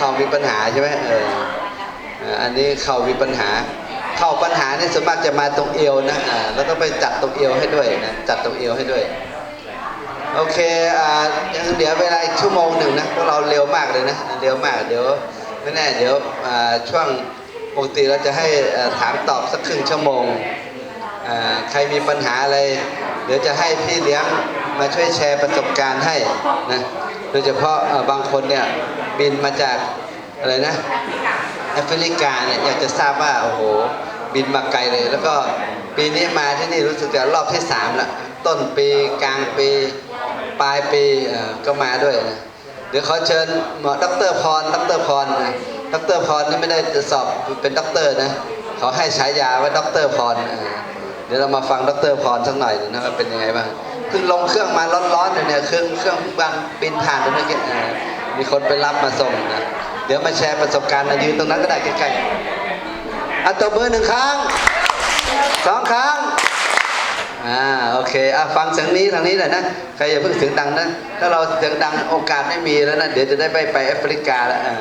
เข่ามีปัญหาใช่ไหมเอออันนี้เข่ามีปัญหา เข่าปัญหาเนี่ยส่วนมากจะมาตรงเอวนะอ่าแล้วก็ไปจัดตรงเอวให้ด้วยนะจัดตรงเอวให้ด้วย โอเคอ่ายังเหลือเวลาอีกชั่วโมงหนึ่งนะพวกเราเร็วมากเลยนะเร็วมากเดี๋ยวไม่แน่เดี๋ยวอ่าช่วงปกติเราจะให้ถามตอบสักครึ่งชั่วโมงอ่าใครมีปัญหาอะไร เดี๋ยวจะให้พี่เลี้ยงมาช่วยแชร์ประสบการณ์ให้นะโดยเฉพาะบางคนเนี่ย บินมาจากอะไรนะแอฟริกาเนี่ยอยากจะทราบว่าโอ้โหบินมาไกลเลย แล้วก็ปีนี้มาที่นี่รู้สึกจะรอบที่สามละต้นปีกลางปี ปลายปีเอ่อก็มาด้วยนะเดี๋ยวเขอเชิญหมอดรพรดรพรนะดรพรนี่ไม่ได้จะสอบเป็นด็อกเตอร์นะเขาให้ฉายาว่าดรพรเออเดี๋ยวเรามาฟังดรพรสักหน่อยนะว่าเป็นยังไงบ้างเพิ่งลงเครื่องมาร้อนๆอยู่เนี่ยเครื่องเครื่องบางบินผ่านตรงนี้เออ มีคนไปรับมาส่งนะเดี๋ยวมาแชร์ประสบการณ์นะยืนตรงนั้นก็ได้ใกล้ๆอันตบมือหนึ่งครั้งสองครั้งอ่าโอเคอะฟังเสียงนี้ทางนี้หน่อยนะใครอย่าเพิ่งเสียงดังนะถ้าเราเสียงดังโอกาสไม่มีแล้วนะเดี๋ยวจะได้ไปไปแอฟริกาแล้วอ่า